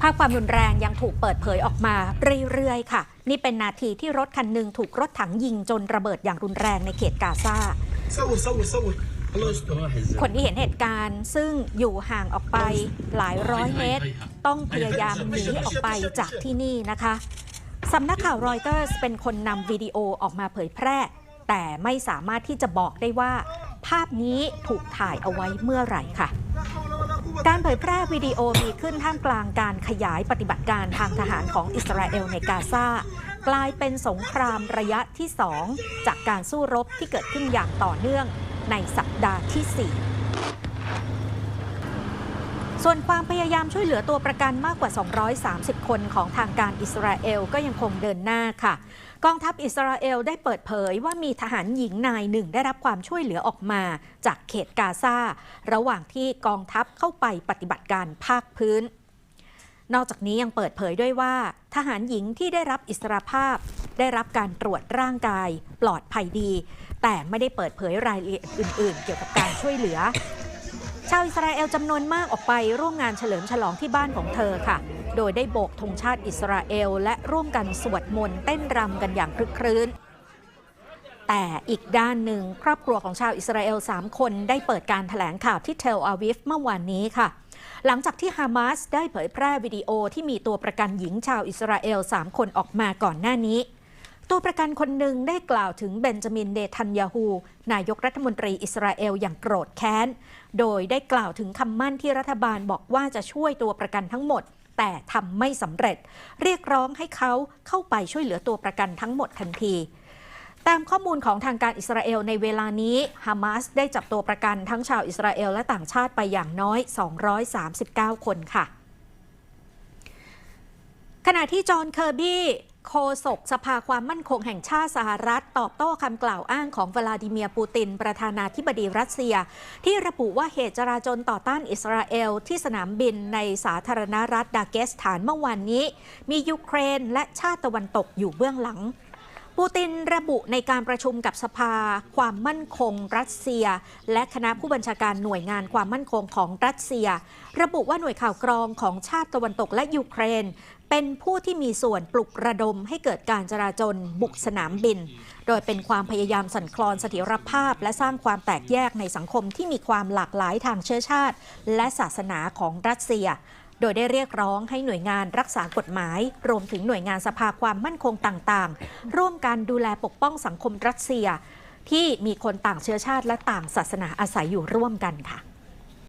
ภาพความรุนแรงยังถูกเปิดเผยออกมาเรื่อยๆ ค่ะ นี่เป็นนาทีที่รถคันหนึ่งถูกรถถังยิงจนระเบิดอย่างรุนแรงในเขตกาซาคนที่เห็นเหตุการณ์ซึ่งอยู่ห่างออกไปหลายร้อยเมตร ต้องพยายามหนีออกไปจากที่นี่นะคะสำนักข่าวรอยเตอร์สเป็นคนนำวิดีโอออกมาเผยแพร่ แต่ไม่สามารถที่จะบอกได้ว่า ภาพนี้ถูกถ่ายเอาไว้เมื่อไหร่คะการเผยแพร่วิดีโอมีขึ้นท่ามกลางการขยายปฏิบัติการทางทหารของอิสราเอลในกาซากลายเป็นสงครามระยะที่ 2 จากการสู้รบที่เกิดขึ้นอย่างต่อเนื่องในสัปดาห์ที่ 4 ส่วนความพยายามช่วยเหลือตัวประกันมากกว่า 230 คนของทางการอิสราเอลก็ยังคงเดินหน้าค่ะ กองทัพอิสราเอลได้เปิดเผยว่ามีทหารหญิงนายหนึ่งได้รับความช่วยเหลือออกมาจากเขตกาซาระหว่างที่กองทัพเข้าไปปฏิบัติการภาคพื้น นอกจากนี้ยังเปิดเผยด้วยว่า ทหารหญิงที่ได้รับอิสรภาพ ได้รับการตรวจร่างกาย ปลอดภัยดี แต่ไม่ได้เปิดเผยรายละเอียดอื่น ๆ เกี่ยวกับการช่วยเหลือ ชาวอิสราเอลจำนวนมากออกไปร่วมงานเฉลิมฉลองที่บ้านของเธอค่ะ โดยได้โบกธงชาติอิสราเอล และร่วมกันสวดมนต์เต้นรำกันอย่างคลึกครื้น แต่อีกด้านหนึ่งครอบครัวของชาวอิสราเอล 3 คนได้เปิดการถแถลงข่าวที่เทลอาวิฟเมื่อวานนี้ค่ะ หลังจากที่ฮามาสได้เผยแพร่วิดีโอที่มีตัวประกันหญิงชาวอิสราเอล 3 คนออกมาก่อนหน้านี้ ตัวประกันคนหนึ่งได้กล่าวถึงเบนจามินเนทันยาฮู นายกรัฐมนตรีอิสราเอลอย่างโกรธแค้น โดยได้กล่าวถึงคำมั่นที่รัฐบาลบอกว่าจะช่วยตัวประกันทั้งหมด แต่ทำไม่สำเร็จ เรียกร้องให้เขาเข้าไปช่วยเหลือตัวประกันทั้งหมดทันทีตามข้อมูลของทางการอิสราเอลในเวลานี้ฮามาสได้จับตัวประกันทั้งชาวอิสราเอลและต่างชาติไปอย่างน้อย 239 คนค่ะ ขณะที่จอห์นเคอร์บี้ โฆษกสภาความมั่นคงแห่งชาติสหรัฐ ตอบโต้คำกล่าวอ้างของวลาดิเมียร์ปูติน ประธานาธิบดีรัสเซีย ที่ระบุว่าเหตุจราจนต่อต้านอิสราเอล ที่สนามบินในสาธารณรัฐดาเกสถานเมื่อวานนี้ มียูเครนและชาติตะวันตกอยู่เบื้องหลัง ปูตินระบุในการประชุมกับสภา ความมั่นคงรัสเซีย และคณะผู้บัญชาการหน่วยงานความมั่นคงของรัสเซีย ระบุว่าหน่วยข่าวกรองของชาติตะวันตกและยูเครน เป็นผู้ที่มีส่วนปลุกระดมให้เกิดการจราจนบุกสนามบิน โดยเป็นความพยายามสั่นคลอนเสถียรภาพ และสร้างความแตกแยกในสังคมที่มีความหลากหลายทางเชื้อชาติ และศาสนาของรัสเซีย โดยได้เรียกร้องให้หน่วยงานรักษากฎหมาย รวมถึงหน่วยงานสภาความมั่นคงต่างๆ ร่วมกันดูแลปกป้องสังคมรัสเซีย ที่มีคนต่างเชื้อชาติและต่างศาสนาอาศัยอยู่ร่วมกันค่ะ